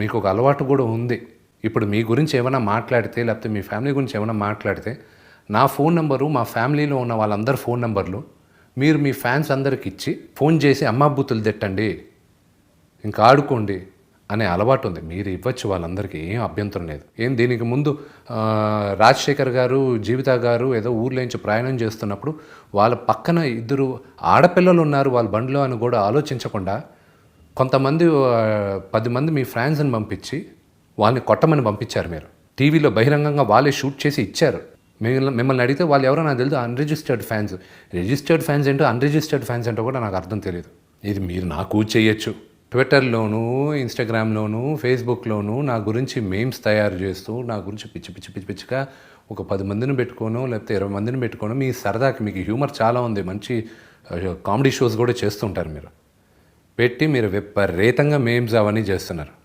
మీకు ఒక అలవాటు కూడా ఉంది. ఇప్పుడు మీ గురించి ఏమైనా మాట్లాడితే లేకపోతే మీ ఫ్యామిలీ గురించి ఏమైనా మాట్లాడితే నా ఫోన్ నెంబరు మా ఫ్యామిలీలో ఉన్న వాళ్ళందరి ఫోన్ నెంబర్లు మీరు మీ ఫ్యాన్స్ అందరికి ఇచ్చి ఫోన్ చేసి అమ్మా బూతులు తిట్టండి ఇంకా ఆడుకోండి అనే అలవాటు ఉంది. మీరు ఇవ్వచ్చు వాళ్ళందరికీ ఏం అభ్యంతరం లేదు. ఏం దీనికి ముందు రాజశేఖర్ గారు జీవిత గారు ఏదో ఊర్లోంచి ప్రయాణం చేస్తున్నప్పుడు వాళ్ళ పక్కన ఇద్దరు ఆడపిల్లలు ఉన్నారు వాళ్ళ బండిలో అని కూడా ఆలోచించకుండా కొంతమంది పది మంది మీ ఫ్యాన్స్ని పంపించి వాళ్ళని కొట్టమని పంపించారు మీరు. టీవీలో బహిరంగంగా వాళ్ళే షూట్ చేసి ఇచ్చారు. మిమ్మల్ని మిమ్మల్ని అడిగితే వాళ్ళు ఎవరో నాకు తెలియదు అన్రిజిస్టర్డ్ ఫ్యాన్స్ రిజిస్టర్డ్ ఫ్యాన్స్ ఏంటో అన్రిజిస్టర్డ్ ఫ్యాన్స్ ఏంటో కూడా నాకు అర్థం తెలియదు. ఇది మీరు నాకు చేయొచ్చు. ట్విట్టర్లోను ఇన్స్టాగ్రామ్లోను ఫేస్బుక్లోను నా గురించి మేమ్స్ తయారు చేస్తూ నా గురించి పిచ్చి పిచ్చి పిచ్చి పిచ్చిగా ఒక పది మందిని పెట్టుకోను లేకపోతే ఇరవై మందిని పెట్టుకోను మీ సరదాకి మీకు హ్యూమర్ చాలా ఉంది. మంచి కామెడీ షోస్ కూడా చేస్తుంటారు మీరు. పెట్టి మీరు విపరీతంగా మేమ్స్ అవన్నీ చేస్తున్నారు.